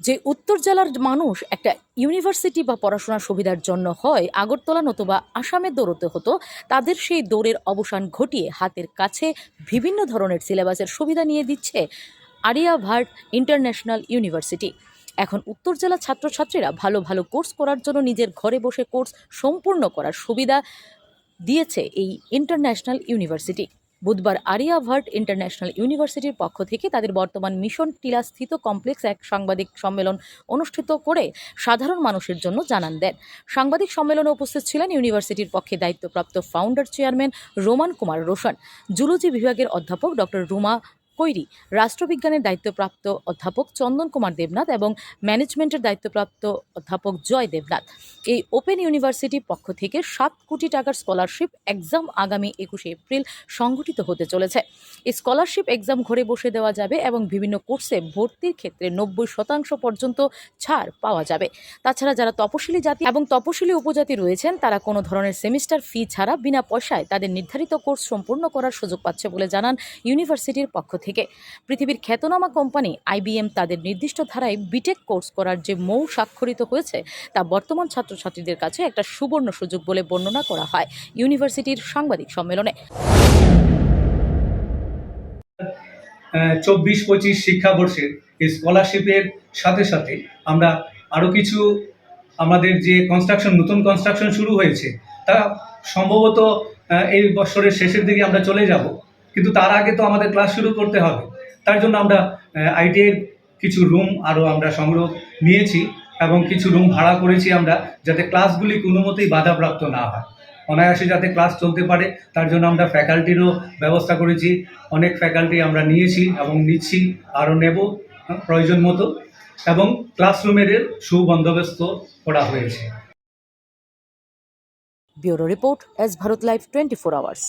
যে উত্তর জেলার মানুষ একটা ইউনিভার্সিটি বা পড়াশোনার সুবিধার জন্য হয়, আগরতলা নতুবা আসামে দৌড়তে হতো, তাদের সেই দৌড়ের অবসান ঘটিয়ে হাতের কাছে বিভিন্ন ধরনের সিলেবাসের সুবিধা নিয়ে দিচ্ছে আরিয়াভার্ট ইন্টারন্যাশনাল ইউনিভার্সিটি। এখন উত্তর জেলার ছাত্রছাত্রীরা ভালো ভালো কোর্স করার জন্য নিজের ঘরে বসে কোর্স সম্পূর্ণ করার সুবিধা দিয়েছে এই ইন্টারন্যাশনাল ইউনিভার্সিটি। বুধবার আরিয়াভার্ট ইন্টারন্যাশনাল ইউনিভার্সিটির পক্ষ থেকে তাদের বর্তমান মিশন টিলাস্থিত কমপ্লেক্স এক সাংবাদিক সম্মেলন অনুষ্ঠিত করে সাধারণ মানুষের জন্য জানান দেন। সাংবাদিক সম্মেলনে উপস্থিত ছিলেন ইউনিভার্সিটির পক্ষে দায়িত্বপ্রাপ্ত founder chairman Roman Kumar Roshan zoology বিভাগের অধ্যাপক ডক্টর রুমা কৈরি রাষ্ট্রবিজ্ঞানের দায়িত্বপ্রাপ্ত অধ্যাপক চন্দন কুমার দেবনাথ এবং ম্যানেজমেন্টের দায়িত্বপ্রাপ্ত অধ্যাপক জয় দেবনাথ। এই ওপেন ইউনিভার্সিটির পক্ষ থেকে সাত কোটি টাকার স্কলারশিপ এক্সাম আগামী একুশে এপ্রিল সংগঠিত হতে চলেছে। এই স্কলারশিপ এক্সাম ঘরে বসে দেওয়া যাবে এবং বিভিন্ন কোর্সে ভর্তির ক্ষেত্রে নব্বই শতাংশ পর্যন্ত ছাড় পাওয়া যাবে। তাছাড়া যারা তপশিলি জাতি এবং তপশিলি উপজাতি রয়েছেন, তারা কোনো ধরনের সেমিস্টার ফি ছাড়া বিনা পয়সায় তাদের নির্ধারিত কোর্স সম্পূর্ণ করার সুযোগ পাচ্ছে বলে জানান ইউনিভার্সিটির পক্ষ থেকে। পৃথিবীর খ্যাতনামা কোম্পানি আইবিএম তাদের নির্দিষ্ট ধারায় বিটেক কোর্স করার যে মৌ স্বাক্ষরিত হয়েছে, তা বর্তমান ছাত্রছাত্রীদের কাছে একটা সুবর্ণ সুযোগ বলে বর্ণনা করা হয় ইউনিভার্সিটির সাংবাদিক সম্মেলনে। চব্বিশ, পঁচিশ শিক্ষাবর্ষের স্কলারশিপের সাথে সাথে আমরা আরও কিছু আমাদের যে কনস্ট্রাকশন নতুন কনস্ট্রাকশন শুরু হয়েছে, তা সম্ভবত এই বছরের শেষের দিকে আমরা চলে যাব। কিন্তু তার আগে তো আমাদের ক্লাস শুরু করতে হবে। তার জন্য আমরা আইটিআইয়ের কিছু রুম আরও আমরা সংগ্রহ নিয়েছি এবং কিছু রুম ভাড়া করেছি আমরা যাতে ক্লাসগুলি কোনো মতেই বাধাপ্রাপ্ত না হয়। অনায়াসে যাতে ক্লাস চলতে পারে, তার জন্য আমরা ফ্যাকাল্টিরও ব্যবস্থা করেছি। অনেক ফ্যাকাল্টি আমরা নিয়েছি এবং নিচ্ছি আরও নেব প্রয়োজন মতো। এবং ক্লাসরুমের সুবন্দোবস্ত করা হয়েছে। Bureau report S Bharat live twenty four hours.